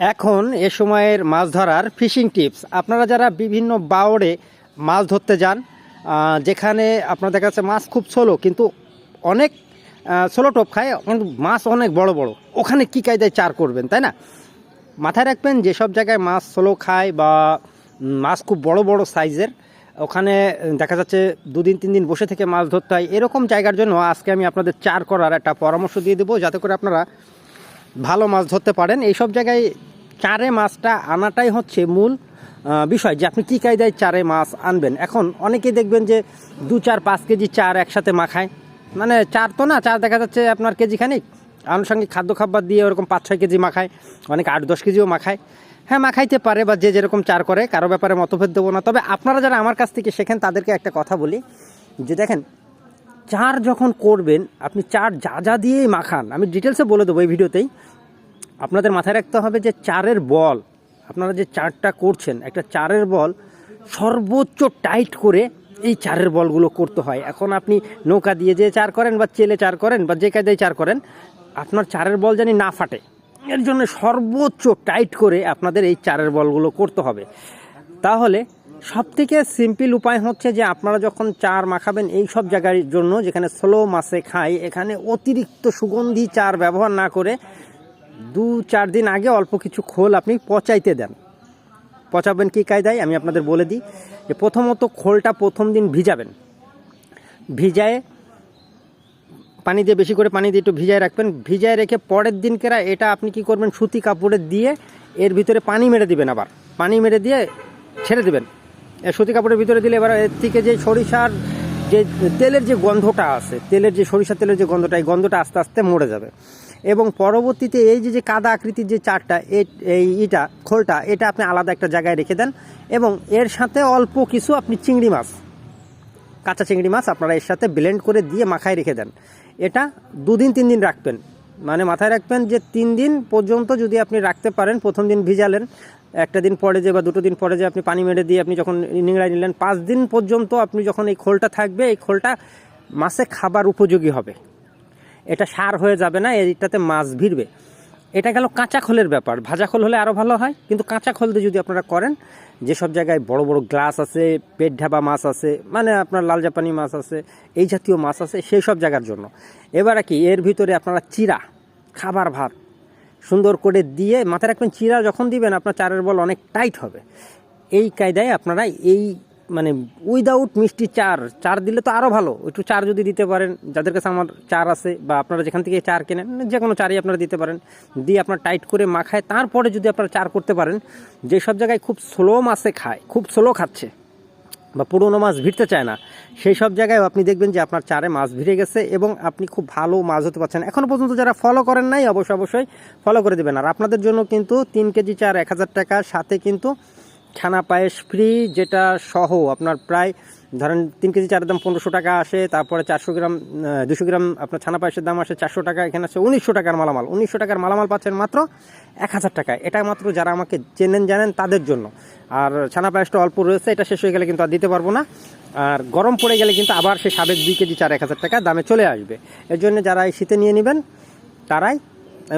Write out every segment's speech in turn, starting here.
এখন এ সময়ের মাছ ধরার ফিশিং টিপস। আপনারা যারা বিভিন্ন বাওড়ে মাছ ধরতে যান যেখানে আপনার দেখা যাচ্ছে মাছ খুব ছোলো কিন্তু অনেক ছোলো টোপ খায়, কিন্তু মাছ অনেক বড় বড়। ওখানে কী কায়দায় চার করবেন, তাই না? মাথায় রাখবেন, যেসব জায়গায় মাছ সোলো খায় বা মাছ খুব বড় বড় সাইজের, ওখানে দেখা যাচ্ছে দুদিন, তিন দিন বসে থেকে মাছ ধরতে হয়। এরকম জায়গার জন্য আজকে আমি আপনাদের চার করার একটা পরামর্শ দিয়ে দেবো, যাতে করে আপনারা ভালো মাছ ধরতে পারেন। এইসব জায়গায় চারে মাছটা আনাটাই হচ্ছে মূল বিষয় যে আপনি কী কায়দায় চারে মাছ আনবেন। এখন অনেকেই দেখবেন যে দু চার, পাঁচ কেজি চার একসাথে মাখায়। মানে চার তো না, চার দেখা যাচ্ছে আপনার কেজি খানিক। আনুষঙ্গিক খাদ্য খাবার দিয়ে ওরকম পাঁচ ছয় কেজি মাখায়, অনেক আট, দশ কেজিও মাখায়। হ্যাঁ মাখাইতে পারে বা যে যেরকম চার করে, কারও ব্যাপারে মতভেদ দেবো না। তবে আপনারা যারা আমার কাছ থেকে শেখেন, তাদেরকে একটা কথা বলি, যে দেখেন, চার যখন করবেন, আপনি চার যা যা দিয়েই মাখান, আমি ডিটেলসে বলে দেবো এই ভিডিওতেই আপনাদের মাথায় রাখতে হবে যে চারের বল, আপনারা যে চারটা করছেন, একটা চারের বল সর্বোচ্চ টাইট করে এই চারের বলগুলো করতে হয়। এখন আপনি নৌকা দিয়ে যে চার করেন বা চেলে চার করেন বা যে কায়দায় চার করেন, আপনার চারের বল জানি না ফাটে। এর জন্য সর্বোচ্চ টাইট করে আপনাদের এই চারের বলগুলো করতে হবে। তাহলে সব থেকে সিম্পল উপায় হচ্ছে যে আপনারা যখন চার মাখাবেন এই সব জায়গার জন্য, যেখানে স্লো মাসে খায়, এখানে অতিরিক্ত সুগন্ধি চার ব্যবহার না করে দু চার দিন আগে অল্প কিছু খোল আপনি পচাইতে দেন। পচাবেন কী কায়দায়? আমি আপনাদের বলে দিই যে প্রথমত খোলটা প্রথম দিন ভিজাবেন। ভিজায়ে পানি দিয়ে বেশি করে পানি দিয়ে একটু ভিজায় রাখবেন। ভিজায় রেখে পরের দিনকেরা এটা আপনি কি করবেন? সুতি কাপড়ে দিয়ে এর ভিতরে পানি মেরে দিবেন আবার। পানি মেরে দিয়ে ছেড়ে দিবেন। সুতি কাপড়ের ভিতরে দিলে এবার এর থেকে যে সরিষার যে তেলের যে গন্ধটা আছে, তেলের যে সরিষা তেলের যে গন্ধটা, এই গন্ধটা আস্তে আস্তে মরে যাবে। এবং পরবর্তীতে এই যে যে কাদা আকৃতির যে চারটা এই ইটা, খোলটা, এটা আপনি আলাদা একটা জায়গায় রেখে দেন এবং এর সাথে অল্প কিছু আপনি চিংড়ি মাছ, কাঁচা চিংড়ি মাছ আপনারা এর সাথে ব্লেন্ড করে দিয়ে মাখায় রেখে দেন। এটা দুদিন, তিন দিন রাখবেন। মানে মাথায় রাখবেন যে তিন দিন পর্যন্ত যদি আপনি রাখতে পারেন, প্রথম দিন ভিজালেন, একটা দিন পরে যে বা দুটো দিন পরে যে আপনি পানি মেরে দিয়ে আপনি যখন নিংড়ায় নিলেন, পাঁচ দিন পর্যন্ত আপনি যখন এই খোলটা থাকবে, এই খোলটা মাছে খাবার উপযোগী হবে। এটা সার হয়ে যাবে না, এইটাতে মাছ ভিড়বে। এটা গেল কাঁচা খোলের ব্যাপার। ভাজা খোল হলে আরও ভালো হয়, কিন্তু কাঁচা খোল দিয়ে যদি আপনারা করেন, যেসব জায়গায় বড় বড় গ্লাস আছে, পেট ঢাবা মাছ আছে মানে আপনার লাল জাপানি মাছ আছে, এই জাতীয় মাছ আছে, সেই সব জায়গার জন্য। এবারে কি, এর ভিতরে আপনারা চিরা, খাবার ভাত, সুন্দর করে দিয়ে মাথায় রাখবেন, চিরা যখন দিবেন, আপনার চারের বল অনেক টাইট হবে। এই কায়দায় আপনারা এই মানে উইদাউট মিষ্টি চার চার দিলে তো আরও ভালো। একটু চার যদি দিতে পারেন, যাদের কাছে আমার চার আছে বা আপনারা যেখান থেকে চার কেনেন, যে কোনো চারই আপনারা দিতে পারেন। দিয়ে আপনার টাইট করে মাখায়, তারপরে যদি আপনারা চার করতে পারেন, যে সব জায়গায় খুব স্লো মাছে খায়, খুব স্লো খাচ্ছে বা পুরোনো মাছ ভিড়তে চায় না, সেই সব জায়গায় আপনি দেখবেন যে আপনার চারে মাছ ভিড়ে গেছে এবং আপনি খুব ভালো মাছ হতে পারছেন এখনও পর্যন্ত যারা ফলো করেন নাই, অবশ্যই অবশ্যই ফলো করে দেবেন। আর আপনাদের জন্য কিন্তু তিন কেজি চার এক হাজার টাকার সাথে কিন্তু ছানা পায়েস ফ্রি যেটা সহ আপনার প্রায় ধরেন তিন কেজি চারের দাম পনেরোশো টাকা আসে, তারপরে চারশো গ্রাম দুশো গ্রাম আপনার ছানা পায়েসের দাম আসে চারশো টাকা, এখানে আছে উনিশশো টাকার মালামাল। উনিশশো টাকার মালামাল পাচ্ছেন মাত্র এক হাজার টাকায় এটা মাত্র যারা আমাকে চেনেন, জানেন তাদের জন্য। আর ছানা পায়েসটা অল্প রয়েছে, এটা শেষ হয়ে গেলে কিন্তু আর দিতে পারব না। আর গরম পড়ে গেলে কিন্তু আবার সে সাবেক দুই কেজি চার এক হাজার টাকা দামে চলে আসবে। এর জন্য যারা এই শীতে নিয়ে নেবেন, তারাই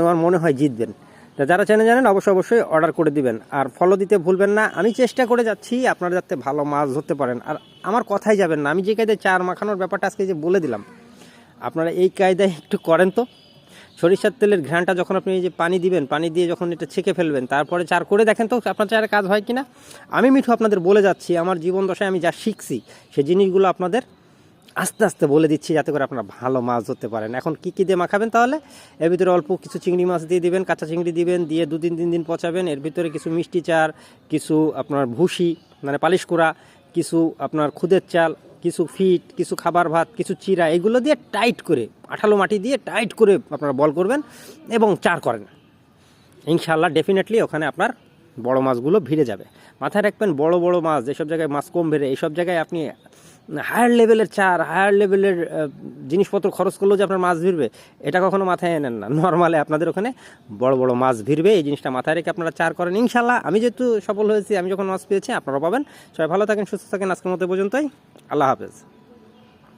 আমার মনে হয় জিতবেন। তা যারা চেনে জানেন, অবশ্যই অবশ্যই অর্ডার করে দিবেন। আর ফলো দিতে ভুলবেন না। আমি চেষ্টা করে যাচ্ছি, আপনারা যাতে ভালো মাছ ধরতে পারেন। আর আমার কথাই যাবেন না। আমি যে কায়দায় চার মাখানোর ব্যাপারটা আজকে যে বলে দিলাম, আপনারা এই কায়দায় একটু করেন তো। সরিষার তেলের ঘ্রাণটা যখন আপনি এই যে পানি দিবেন, পানি দিয়ে যখন এটা ছেঁকে ফেলবেন, তারপরে চার করে দেখেন তো, আপনার চারে কাজ হয় কি না আমি মিঠু আপনাদের বলে যাচ্ছি, আমার জীবন দশায় আমি যা শিখছি, সে জিনিসগুলো আপনাদের আস্তে আস্তে বলে দিচ্ছি যাতে করে আপনারা ভালো মাছ ধরতে পারেন। এখন কি কী দিয়ে মাখাবেন তাহলে? এর ভিতরে অল্প কিছু চিংড়ি মাছ দিয়ে দিবেন, কাঁচা চিংড়ি দিবেন, দিয়ে দু তিন তিন দিন পচাবেন। এর ভিতরে কিছু মিষ্টি চার, কিছু আপনার ভুসি মানে পালিশ করা, কিছু আপনার খুদের চাল, কিছু ফিট, কিছু খাবার ভাত, কিছু চিরা, এগুলো দিয়ে টাইট করে, আঠালো মাটি দিয়ে টাইট করে আপনারা বল করবেন এবং চার করেন। ইনশাল্লাহ ডেফিনেটলি ওখানে আপনার বড় মাছগুলো ভিড়ে যাবে। মাথায় রাখবেন, বড় বড় মাছ, যেসব জায়গায় মাছ কম বেড়ে এইসব জায়গায় আপনি হায়ার লেভেলের চার হায়ার লেভেলের জিনিসপত্র খরচ করলেও যে আপনার মাছ ভিড়বে, এটা কখনো মাথায় এনেন না। নর্মালে আপনাদের ওখানে বড় বড় মাছ ভিড়বে, এই জিনিসটা মাথায় রেখে আপনারা চার করেন। ইনশাল্লাহ আমি যেহেতু সফল হয়েছি, আমি যখন মাছ পেয়েছি আপনারা পাবেন। সবাই ভালো থাকেন, সুস্থ থাকেন। আজকের মতো পর্যন্তই। আল্লাহ হাফেজ।